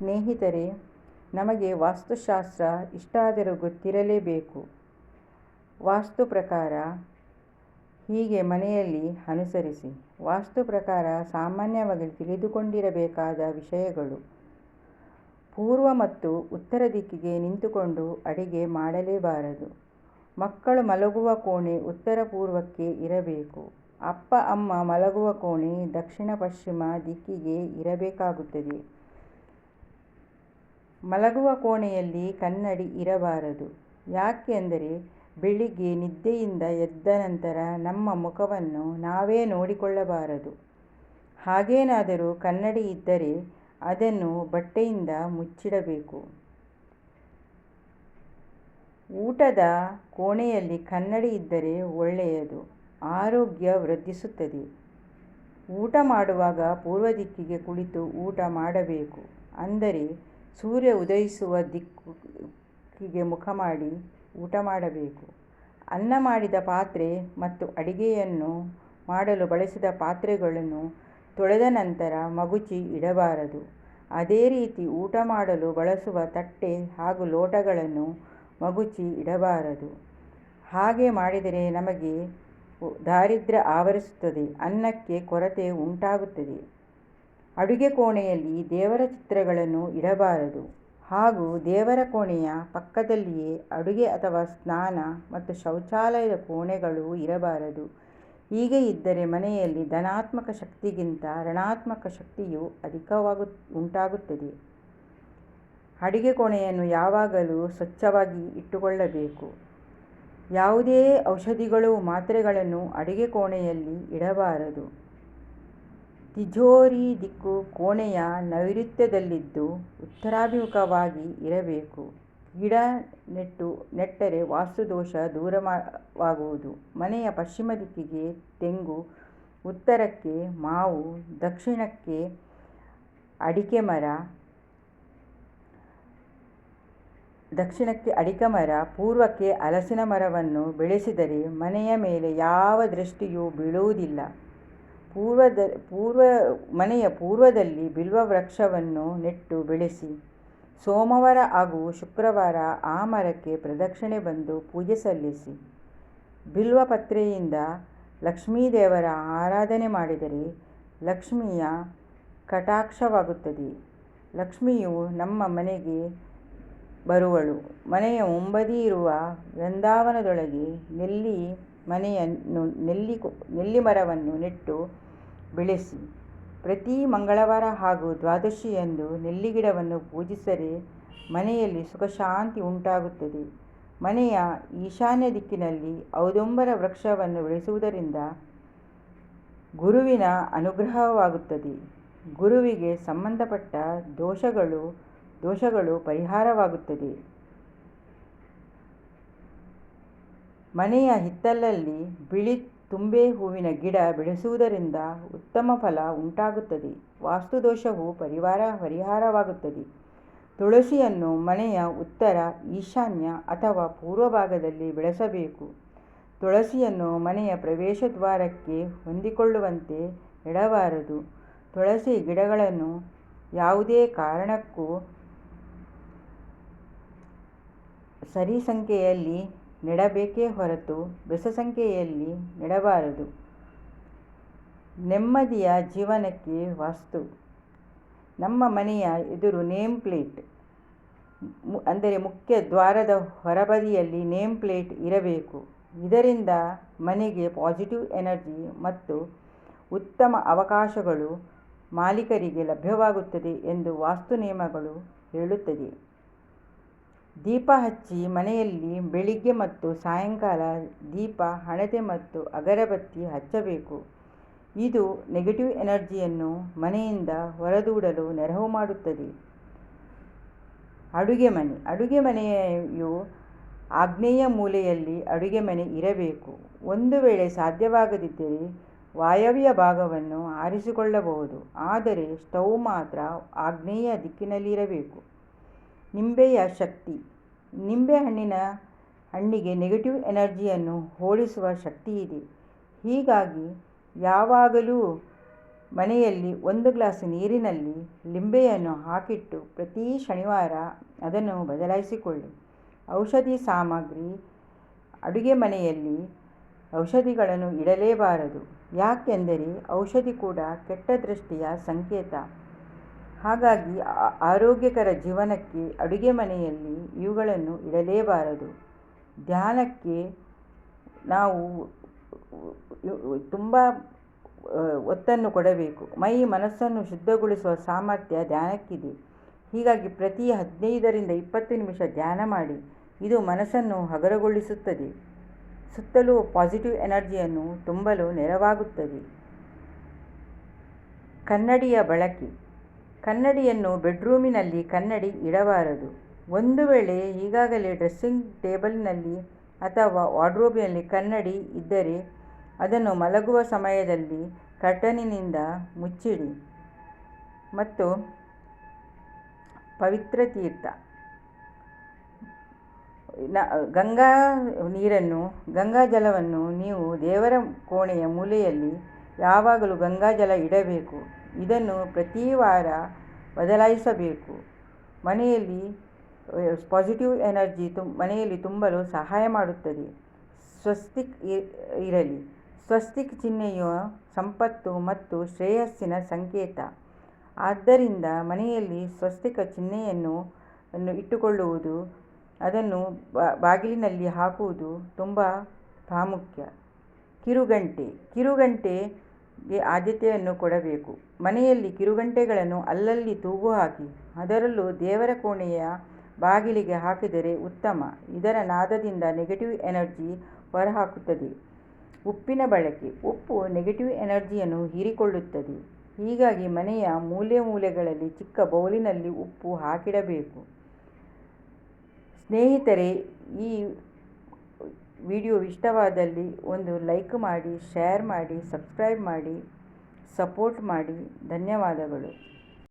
ಸ್ನೇಹಿತರೆ, ನಮಗೆ ವಾಸ್ತುಶಾಸ್ತ್ರ ಇಷ್ಟಾದರೂ ಗೊತ್ತಿರಲೇಬೇಕು. ವಾಸ್ತು ಪ್ರಕಾರ ಹೀಗೆ ಮನೆಯಲ್ಲಿ ಅನುಸರಿಸಿ. ವಾಸ್ತು ಪ್ರಕಾರ ಸಾಮಾನ್ಯವಾಗಿ ತಿಳಿದುಕೊಂಡಿರಬೇಕಾದ ವಿಷಯಗಳು. ಪೂರ್ವ ಮತ್ತು ಉತ್ತರ ದಿಕ್ಕಿಗೆ ನಿಂತುಕೊಂಡು ಅಡಿಗೆ ಮಾಡಲೇಬಾರದು. ಮಕ್ಕಳು ಮಲಗುವ ಕೋಣೆ ಉತ್ತರ ಪೂರ್ವಕ್ಕೆ ಇರಬೇಕು. ಅಪ್ಪ, ಅಮ್ಮ ಮಲಗುವ ಕೋಣೆ ದಕ್ಷಿಣ ಪಶ್ಚಿಮ ದಿಕ್ಕಿಗೆ ಇರಬೇಕಾಗುತ್ತದೆ. ಮಲಗುವ ಕೋಣೆಯಲ್ಲಿ ಕನ್ನಡಿ ಇರಬಾರದು. ಯಾಕೆಂದರೆ ಬೆಳಿಗ್ಗೆ ನಿದ್ದೆಯಿಂದ ಎದ್ದ ನಂತರ ನಮ್ಮ ಮುಖವನ್ನು ನಾವೇ ನೋಡಿಕೊಳ್ಳಬಾರದು. ಹಾಗೇನಾದರೂ ಕನ್ನಡಿ ಇದ್ದರೆ ಅದನ್ನು ಬಟ್ಟೆಯಿಂದ ಮುಚ್ಚಿಡಬೇಕು. ಊಟದ ಕೋಣೆಯಲ್ಲಿ ಕನ್ನಡಿ ಇದ್ದರೆ ಒಳ್ಳೆಯದು, ಆರೋಗ್ಯ ವೃದ್ಧಿಸುತ್ತದೆ. ಊಟ ಮಾಡುವಾಗ ಪೂರ್ವ ದಿಕ್ಕಿಗೆ ಕುಳಿತು ಊಟ ಮಾಡಬೇಕು. ಅಂದರೆ ಸೂರ್ಯ ಉದಯಿಸುವ ದಿಕ್ಕಿಗೆ ಮುಖ ಮಾಡಿ ಊಟ ಮಾಡಬೇಕು. ಅನ್ನ ಮಾಡಿದ ಪಾತ್ರೆ ಮತ್ತು ಅಡಿಗೆಯನ್ನು ಮಾಡಲು ಬಳಸಿದ ಪಾತ್ರೆಗಳನ್ನು ತೊಳೆದ ನಂತರ ಮಗುಚಿ ಇಡಬಾರದು. ಅದೇ ರೀತಿ ಊಟ ಮಾಡಲು ಬಳಸುವ ತಟ್ಟೆ ಹಾಗೂ ಲೋಟಗಳನ್ನು ಮಗುಚಿ ಇಡಬಾರದು. ಹಾಗೆ ಮಾಡಿದರೆ ನಮಗೆ ದಾರಿದ್ರ್ಯ ಆವರಿಸುತ್ತದೆ, ಅನ್ನಕ್ಕೆ ಕೊರತೆ ಉಂಟಾಗುತ್ತದೆ. ಅಡುಗೆ ಕೋಣೆಯಲ್ಲಿ ದೇವರ ಚಿತ್ರಗಳನ್ನು ಇಡಬಾರದು. ಹಾಗೂ ದೇವರ ಕೋಣೆಯ ಪಕ್ಕದಲ್ಲಿಯೇ ಅಡುಗೆ ಅಥವಾ ಸ್ನಾನ ಮತ್ತು ಶೌಚಾಲಯದ ಕೋಣೆಗಳು ಇರಬಾರದು. ಹೀಗೆ ಇದ್ದರೆ ಮನೆಯಲ್ಲಿ ಧನಾತ್ಮಕ ಶಕ್ತಿಗಿಂತ ಋಣಾತ್ಮಕ ಶಕ್ತಿಯು ಅಧಿಕವಾಗು, ಉಂಟಾಗುತ್ತದೆ. ಅಡುಗೆ ಕೋಣೆಯನ್ನು ಯಾವಾಗಲೂ ಸ್ವಚ್ಛವಾಗಿ ಇಟ್ಟುಕೊಳ್ಳಬೇಕು. ಯಾವುದೇ ಔಷಧಿಗಳು ಮಾತ್ರೆಗಳನ್ನು ಅಡುಗೆ ಕೋಣೆಯಲ್ಲಿ ಇಡಬಾರದು. ತಿಜೋರಿ ದಿಕ್ಕು ಕೋಣೆಯ ನೈಋತ್ಯದಲ್ಲಿದ್ದು ಉತ್ತರಾಭಿಮುಖವಾಗಿ ಇರಬೇಕು. ಗಿಡ ನೆಟ್ಟು ನೆಟ್ಟರೆ ವಾಸ್ತುದೋಷ ದೂರವಾಗುವುದು. ಮನೆಯ ಪಶ್ಚಿಮ ದಿಕ್ಕಿಗೆ ತೆಂಗು, ಉತ್ತರಕ್ಕೆ ಮಾವು, ದಕ್ಷಿಣಕ್ಕೆ ಅಡಿಕೆ ಮರ, ದಕ್ಷಿಣಕ್ಕೆ ಅಡಿಕೆ ಮರ, ಪೂರ್ವಕ್ಕೆ ಹಲಸಿನ ಮರವನ್ನು ಬೆಳೆಸಿದರೆ ಮನೆಯ ಮೇಲೆ ಯಾವ ದೃಷ್ಟಿಯೂ ಬೀಳುವುದಿಲ್ಲ. ಪೂರ್ವದ, ಪೂರ್ವ, ಮನೆಯ ಪೂರ್ವದಲ್ಲಿ ಬಿಲ್ವ ವೃಕ್ಷವನ್ನು ನೆಟ್ಟು ಬೆಳೆಸಿ, ಸೋಮವಾರ ಹಾಗೂ ಶುಕ್ರವಾರ ಆ ಮರಕ್ಕೆ ಪ್ರದಕ್ಷಿಣೆ ಬಂದು ಪೂಜೆ ಸಲ್ಲಿಸಿ ಬಿಲ್ವ ಪತ್ರೆಯಿಂದ ಲಕ್ಷ್ಮೀದೇವರ ಆರಾಧನೆ ಮಾಡಿದರೆ ಲಕ್ಷ್ಮಿಯ ಕಟಾಕ್ಷವಾಗುತ್ತದೆ. ಲಕ್ಷ್ಮಿಯು ನಮ್ಮ ಮನೆಗೆ ಬರುವಳು. ಮನೆಯ ಮುಂಬದಿ ಇರುವ ವೃಂದಾವನದೊಳಗೆ ನೆಲ್ಲಿ ಮನೆಯನ್ನು ನೆಲ್ಲಿ ನೆಲ್ಲಿ ಮರವನ್ನು ನೆಟ್ಟು ಬೆಳೆಸಿ, ಪ್ರತಿ ಮಂಗಳವಾರ ಹಾಗೂ ದ್ವಾದಶಿಯಂದು ನೆಲ್ಲಿಗಿಡವನ್ನು ಪೂಜಿಸರೆ ಮನೆಯಲ್ಲಿ ಸುಖ ಶಾಂತಿ ಉಂಟಾಗುತ್ತದೆ. ಮನೆಯ ಈಶಾನ್ಯ ದಿಕ್ಕಿನಲ್ಲಿ ಔದುಂಬರ ವೃಕ್ಷವನ್ನು ಬೆಳೆಸುವುದರಿಂದ ಗುರುವಿನ ಅನುಗ್ರಹವಾಗುತ್ತದೆ. ಗುರುವಿಗೆ ಸಂಬಂಧಪಟ್ಟ ದೋಷಗಳು ದೋಷಗಳು ಪರಿಹಾರವಾಗುತ್ತದೆ. ಮನೆಯ ಹಿತ್ತಲಲ್ಲಿ ಬಿಳಿ ತುಂಬೆ ಹೂವಿನ ಗಿಡ ಬೆಳೆಸುವುದರಿಂದ ಉತ್ತಮ ಫಲ ಉಂಟಾಗುತ್ತದೆ. ವಾಸ್ತು ದೋಷವು ಪರಿವಾರ ಪರಿಹಾರವಾಗುತ್ತದೆ. ತುಳಸಿಯನ್ನು ಮನೆಯ ಉತ್ತರ ಈಶಾನ್ಯ ಅಥವಾ ಪೂರ್ವ ಭಾಗದಲ್ಲಿ ಬೆಳೆಸಬೇಕು. ತುಳಸಿಯನ್ನು ಮನೆಯ ಪ್ರವೇಶ ದ್ವಾರಕ್ಕೆ ಹೊಂದಿಕೊಳ್ಳುವಂತೆ ಇಡಬಾರದು ತುಳಸಿ ಗಿಡಗಳನ್ನು ಯಾವುದೇ ಕಾರಣಕ್ಕೂ ಸರಿ ಸಂಖ್ಯೆಯಲ್ಲಿ ನೆಡಬೇಕೇ ಹೊರತು ಬೆಸ ಸಂಖ್ಯೆಯಲ್ಲಿ ನೆಡಬಾರದು. ನೆಮ್ಮದಿಯ ಜೀವನಕ್ಕೆ ವಾಸ್ತು. ನಮ್ಮ ಮನೆಯ ಎದುರು ನೇಮ್ ಪ್ಲೇಟ್. ಅಂದರೆ ಮುಖ್ಯ ದ್ವಾರದ ಹೊರಬದಿಯಲ್ಲಿ ನೇಮ್ ಪ್ಲೇಟ್ ಇರಬೇಕು. ಇದರಿಂದ ಮನೆಗೆ ಪಾಸಿಟಿವ್ ಎನರ್ಜಿ ಮತ್ತು ಉತ್ತಮ ಅವಕಾಶಗಳು ಮಾಲೀಕರಿಗೆ ಲಭ್ಯವಾಗುತ್ತದೆ ಎಂದು ವಾಸ್ತು ನಿಯಮಗಳು ಹೇಳುತ್ತದೆ. ದೀಪ ಹಚ್ಚಿ ಮನೆಯಲ್ಲಿ ಬೆಳಿಗ್ಗೆ ಮತ್ತು ಸಾಯಂಕಾಲ ದೀಪ ಹಣತೆ ಮತ್ತು ಅಗರಬತ್ತಿ ಹಚ್ಚಬೇಕು. ಇದು ನೆಗೆಟಿವ್ ಎನರ್ಜಿಯನ್ನು ಮನೆಯಿಂದ ಹೊರದೂಡಲು ನೆರವು ಮಾಡುತ್ತದೆ. ಅಡುಗೆ ಮನೆ, ಅಡುಗೆ ಮನೆಯು ಆಗ್ನೇಯ ಮೂಲೆಯಲ್ಲಿ ಅಡುಗೆ ಮನೆ ಇರಬೇಕು. ಒಂದು ವೇಳೆ ಸಾಧ್ಯವಾಗದಿದ್ದರೆ ವಾಯವ್ಯ ಭಾಗವನ್ನು ಆರಿಸಿಕೊಳ್ಳಬಹುದು. ಆದರೆ ಸ್ಟೌವ್ ಮಾತ್ರ ಆಗ್ನೇಯ ದಿಕ್ಕಿನಲ್ಲಿರಬೇಕು. ನಿಂಬೆಯ ಶಕ್ತಿ. ನಿಂಬೆ ಹಣ್ಣಿನ ಹಣ್ಣಿಗೆ ನೆಗೆಟಿವ್ ಎನರ್ಜಿಯನ್ನು ಹೋಲಿಸುವ ಶಕ್ತಿ ಇದೆ. ಹೀಗಾಗಿ ಯಾವಾಗಲೂ ಮನೆಯಲ್ಲಿ ಒಂದು ಗ್ಲಾಸ್ ನೀರಿನಲ್ಲಿ ಲಿಂಬೆಯನ್ನು ಹಾಕಿಟ್ಟು ಪ್ರತಿ ಶನಿವಾರ ಅದನ್ನು ಬದಲಾಯಿಸಿಕೊಳ್ಳಿ. ಔಷಧಿ ಸಾಮಗ್ರಿ, ಅಡುಗೆ ಮನೆಯಲ್ಲಿ ಔಷಧಿಗಳನ್ನು ಇಡಲೇಬಾರದು. ಯಾಕೆಂದರೆ ಔಷಧಿ ಕೂಡ ಕೆಟ್ಟ ದೃಷ್ಟಿಯ ಸಂಕೇತ. ಹಾಗಾಗಿ ಆರೋಗ್ಯಕರ ಜೀವನಕ್ಕೆ ಅಡುಗೆ ಮನೆಯಲ್ಲಿ ಇವುಗಳನ್ನು ಇಡಲೇಬಾರದು. ಧ್ಯಾನಕ್ಕೆ ನಾವು ತುಂಬ ಒತ್ತನ್ನು ಕೊಡಬೇಕು. ಮೈ ಮನಸ್ಸನ್ನು ಶುದ್ಧಗೊಳಿಸುವ ಸಾಮರ್ಥ್ಯ ಧ್ಯಾನಕ್ಕಿದೆ. ಹೀಗಾಗಿ ಪ್ರತಿ ಹದಿನೈದರಿಂದ ಇಪ್ಪತ್ತು ನಿಮಿಷ ಧ್ಯಾನ ಮಾಡಿ, ಇದು ಮನಸ್ಸನ್ನು ಹಗರಗೊಳಿಸುತ್ತದೆ. ಸುತ್ತಲೂ ಪಾಸಿಟಿವ್ ಎನರ್ಜಿಯನ್ನು ತುಂಬಲು ನೆರವಾಗುತ್ತದೆ. ಕನ್ನಡಿಯ ಬಳಕೆ. ಕನ್ನಡಿಯನ್ನು ಬೆಡ್ರೂಮಿನಲ್ಲಿ ಕನ್ನಡಿ ಇಡಬಾರದು. ಒಂದು ವೇಳೆ ಈಗಾಗಲೇ ಡ್ರೆಸ್ಸಿಂಗ್ ಟೇಬಲ್ನಲ್ಲಿ ಅಥವಾ ವಾರ್ಡ್ರೋಬಿನಲ್ಲಿ ಕನ್ನಡಿ ಇದ್ದರೆ ಅದನ್ನು ಮಲಗುವ ಸಮಯದಲ್ಲಿ ಕರ್ಟನಿನಿಂದ ಮುಚ್ಚಿಡಿ. ಮತ್ತು ಪವಿತ್ರ ತೀರ್ಥ. ಗಂಗಾ ನೀರನ್ನು, ಗಂಗಾ ಜಲವನ್ನು ನೀವು ದೇವರ ಕೋಣೆಯ ಮೂಲೆಯಲ್ಲಿ ಯಾವಾಗಲೂ ಗಂಗಾ ಜಲ ಇಡಬೇಕು. ಇದನ್ನು ಪ್ರತಿ ವಾರ ಬದಲಾಯಿಸಬೇಕು. ಮನೆಯಲ್ಲಿ ಪಾಸಿಟಿವ್ ಎನರ್ಜಿ ತು, ಮನೆಯಲ್ಲಿ ತುಂಬಲು ಸಹಾಯ ಮಾಡುತ್ತದೆ. ಸ್ವಸ್ತಿಕ್ ಇರಲಿ. ಸ್ವಸ್ತಿಕ್ ಚಿಹ್ನೆಯು ಸಂಪತ್ತು ಮತ್ತು ಶ್ರೇಯಸ್ಸಿನ ಸಂಕೇತ. ಆದ್ದರಿಂದ ಮನೆಯಲ್ಲಿ ಸ್ವಸ್ತಿಕ ಚಿಹ್ನೆಯನ್ನು ಇಟ್ಟುಕೊಳ್ಳುವುದು, ಅದನ್ನು ಬಾಗಿಲಿನಲ್ಲಿ ಹಾಕುವುದು ತುಂಬ ಪ್ರಾಮುಖ್ಯ. ಕಿರುಗಂಟೆ. ಕಿರುಗಂಟೆಗೆ ಆದ್ಯತೆಯನ್ನು ಕೊಡಬೇಕು. ಮನೆಯಲ್ಲಿ ಕಿರುಗಂಟೆಗಳನ್ನು ಅಲ್ಲಲ್ಲಿ ತೂಗು ಹಾಕಿ, ಅದರಲ್ಲೂ ದೇವರ ಕೋಣೆಯ ಬಾಗಿಲಿಗೆ ಹಾಕಿದರೆ ಉತ್ತಮ. ಇದರ ನಾದದಿಂದ ನೆಗೆಟಿವ್ ಎನರ್ಜಿ ಹೊರಹಾಕುತ್ತದೆ. ಉಪ್ಪಿನ ಬಳಕೆ, ಉಪ್ಪು ನೆಗೆಟಿವ್ ಎನರ್ಜಿಯನ್ನು ಹೀರಿಕೊಳ್ಳುತ್ತದೆ. ಹೀಗಾಗಿ ಮನೆಯ ಮೂಲೆ ಮೂಲೆಗಳಲ್ಲಿ ಚಿಕ್ಕ ಬೌಲಿನಲ್ಲಿ ಉಪ್ಪು ಹಾಕಿಡಬೇಕು. ಸ್ನೇಹಿತರೆ, ಈ ವಿಡಿಯೋ ಇಷ್ಟವಾದಲ್ಲಿ ಒಂದು ಲೈಕ್ ಮಾಡಿ, ಶೇರ್ ಮಾಡಿ, ಸಬ್ಸ್ಕ್ರೈಬ್ ಮಾಡಿ. ಸಪೋರ್ಟ್ ಮಾಡಿ ಧನ್ಯವಾದಗಳು.